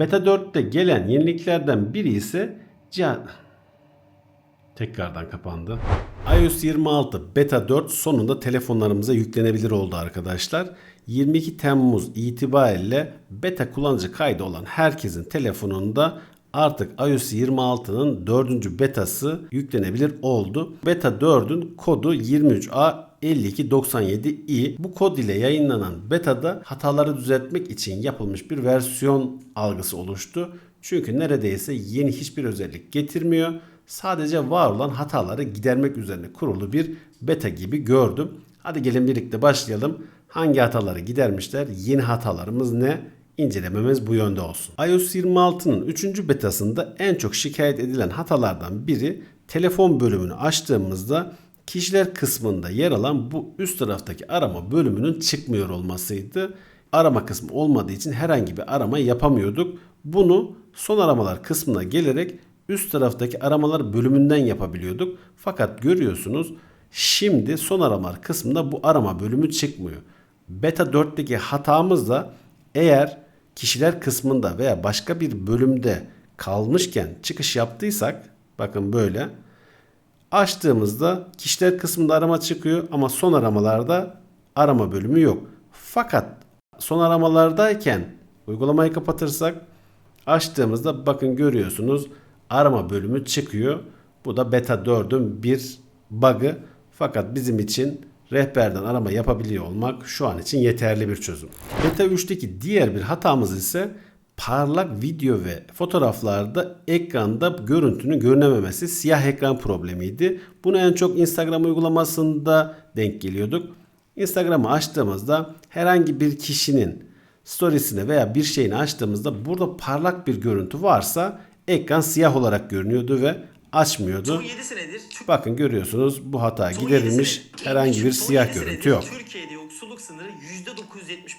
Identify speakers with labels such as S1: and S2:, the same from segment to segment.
S1: Beta 4'te gelen yeniliklerden biri ise cihaz... Tekrardan kapandı. iOS 26 Beta 4 sonunda telefonlarımıza yüklenebilir oldu arkadaşlar. 22 Temmuz itibariyle beta kullanıcı kaydı olan herkesin telefonunda artık iOS 26'nın 4. betası yüklenebilir oldu. Beta 4'ün kodu 23A 5297i. Bu kod ile yayınlanan betada hataları düzeltmek için yapılmış bir versiyon algısı oluştu. Çünkü neredeyse yeni hiçbir özellik getirmiyor. Sadece var olan hataları gidermek üzerine kurulu bir beta gibi gördüm. Hadi gelin birlikte başlayalım. Hangi hataları gidermişler? Yeni hatalarımız ne? İncelememiz bu yönde olsun. iOS 26'nın 3. betasında en çok şikayet edilen hatalardan biri telefon bölümünü açtığımızda kişiler kısmında yer alan bu üst taraftaki arama bölümünün çıkmıyor olmasıydı. Arama kısmı olmadığı için herhangi bir arama yapamıyorduk. Bunu son aramalar kısmına gelerek üst taraftaki aramalar bölümünden yapabiliyorduk. Fakat görüyorsunuz şimdi son aramalar kısmında bu arama bölümü çıkmıyor. Beta 4'teki hatamız da eğer kişiler kısmında veya başka bir bölümde kalmışken çıkış yaptıysak bakın böyle açtığımızda kişiler kısmında arama çıkıyor ama son aramalarda arama bölümü yok. Fakat son aramalardayken uygulamayı kapatırsak açtığımızda bakın görüyorsunuz arama bölümü çıkıyor. Bu da beta 4'ün bir bug'ı. Fakat bizim için rehberden arama yapabiliyor olmak şu an için yeterli bir çözüm. Beta 3'teki diğer bir hatamız ise parlak video ve fotoğraflarda ekranda görüntünün görünememesi siyah ekran problemiydi. Bunu en çok Instagram uygulamasında denk geliyorduk. Instagram'ı açtığımızda herhangi bir kişinin storiesini veya bir şeyini açtığımızda burada parlak bir görüntü varsa ekran siyah olarak görünüyordu ve açmıyordu.
S2: Son 7 senedir Türk-
S1: Bakın görüyorsunuz bu hata
S2: son
S1: giderilmiş. Herhangi bir
S2: son
S1: siyah görüntü yok.
S2: Türkiye'de yoksulluk sınırı %970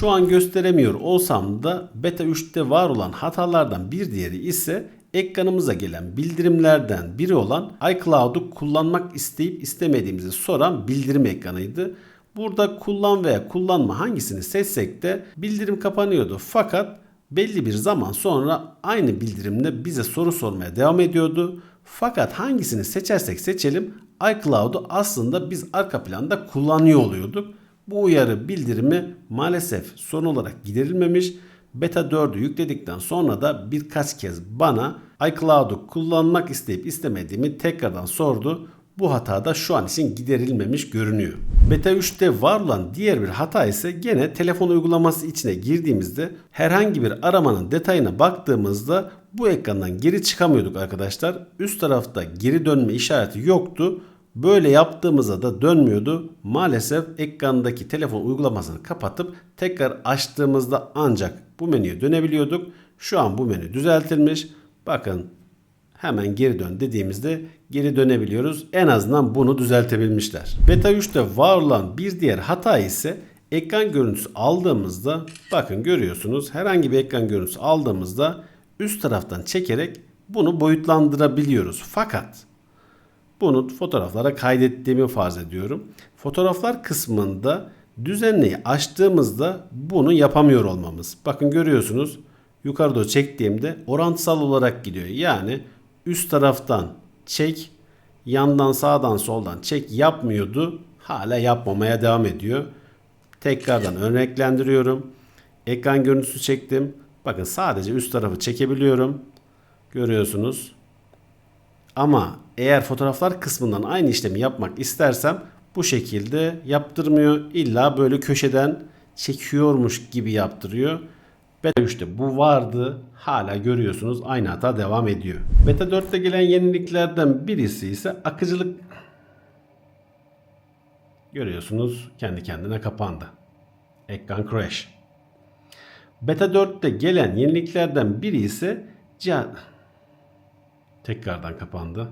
S1: Şu an gösteremiyor olsam da beta 3'te var olan hatalardan bir diğeri ise ekranımıza gelen bildirimlerden biri olan iCloud'u kullanmak isteyip istemediğimizi soran bildirim ekranıydı. Burada kullan veya kullanma hangisini seçsek de bildirim kapanıyordu. Fakat belli bir zaman sonra aynı bildirimle bize soru sormaya devam ediyordu. Fakat hangisini seçersek seçelim iCloud'u aslında biz arka planda kullanıyor oluyorduk. Bu uyarı bildirimi maalesef son olarak giderilmemiş. Beta 4'ü yükledikten sonra da birkaç kez bana iCloud'u kullanmak isteyip istemediğimi tekrardan sordu. Bu hata da şu an için giderilmemiş görünüyor. Beta 3'te var olan diğer bir hata ise gene telefon uygulaması içine girdiğimizde herhangi bir aramanın detayına baktığımızda bu ekrandan geri çıkamıyorduk arkadaşlar. Üst tarafta geri dönme işareti yoktu. Böyle yaptığımızda da dönmüyordu. Maalesef ekrandaki telefon uygulamasını kapatıp tekrar açtığımızda ancak bu menüye dönebiliyorduk. Şu an bu menü düzeltilmiş. Bakın hemen geri dön dediğimizde geri dönebiliyoruz. En azından bunu düzeltebilmişler. Beta 3'te var olan bir diğer hata ise ekran görüntüsü aldığımızda bakın görüyorsunuz herhangi bir ekran görüntüsü aldığımızda üst taraftan çekerek bunu boyutlandırabiliyoruz. Fakat bunu fotoğraflara kaydettiğimi farz ediyorum. Fotoğraflar kısmında düzenleyi açtığımızda bunu yapamıyor olmamız. Bakın görüyorsunuz yukarı doğru çektiğimde orantısal olarak gidiyor. Yani üst taraftan çek, yandan sağdan soldan çek yapmıyordu. Hala yapmamaya devam ediyor. Tekrardan örneklendiriyorum. Ekran görüntüsü çektim. Bakın sadece üst tarafı çekebiliyorum. Görüyorsunuz. Ama eğer fotoğraflar kısmından aynı işlemi yapmak istersem bu şekilde yaptırmıyor. İlla böyle köşeden çekiyormuş gibi yaptırıyor. Beta 3'te bu vardı. Hala görüyorsunuz aynı hata devam ediyor. Beta 4'te gelen yeniliklerden birisi ise akıcılık görüyorsunuz kendi kendine kapandı. Ekran crash. Beta 4'te gelen yeniliklerden biri ise cihaz Tekrardan kapandı.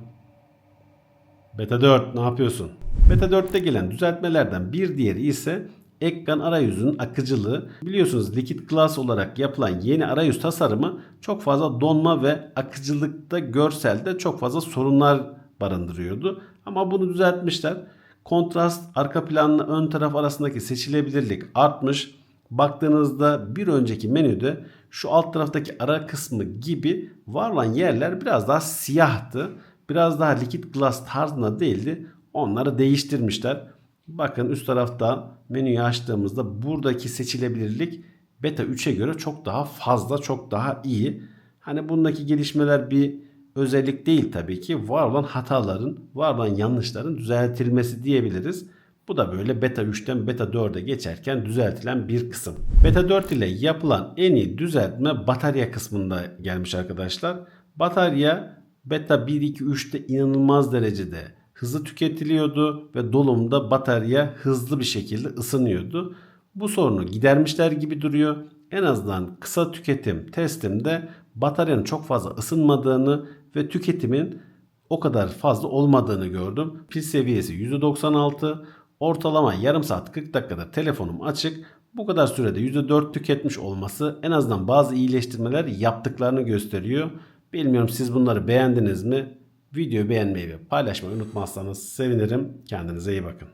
S1: Beta 4 ne yapıyorsun? Beta 4'te gelen düzeltmelerden bir diğeri ise ekran arayüzünün akıcılığı. Biliyorsunuz Liquid Glass olarak yapılan yeni arayüz tasarımı çok fazla donma ve akıcılıkta görselde çok fazla sorunlar barındırıyordu. Ama bunu düzeltmişler. Kontrast, arka planla ön taraf arasındaki seçilebilirlik artmış. baktığınızda bir önceki menüde şu alt taraftaki ara kısmı gibi var olan yerler biraz daha siyahtı. Biraz daha liquid glass tarzında değildi. Onları değiştirmişler. Bakın üst tarafta menüyü açtığımızda buradaki seçilebilirlik beta 3'e göre çok daha fazla, çok daha iyi. Hani bundaki gelişmeler bir özellik değil tabii ki. Var olan hataların, var olan yanlışların düzeltilmesi diyebiliriz. Bu da böyle beta 3'ten beta 4'e geçerken düzeltilen bir kısım. Beta 4 ile yapılan en iyi düzeltme batarya kısmında gelmiş arkadaşlar. Batarya beta 1, 2, 3'te inanılmaz derecede hızlı tüketiliyordu ve dolumda batarya hızlı bir şekilde ısınıyordu. Bu sorunu gidermişler gibi duruyor. En azından kısa tüketim testimde bataryanın çok fazla ısınmadığını ve tüketimin o kadar fazla olmadığını gördüm. Pil seviyesi %96. Ortalama yarım saat 40 dakikada telefonum açık. Bu kadar sürede %4 tüketmiş olması en azından bazı iyileştirmeler yaptıklarını gösteriyor. Bilmiyorum siz bunları beğendiniz mi? Videoyu beğenmeyi ve paylaşmayı unutmazsanız sevinirim. Kendinize iyi bakın.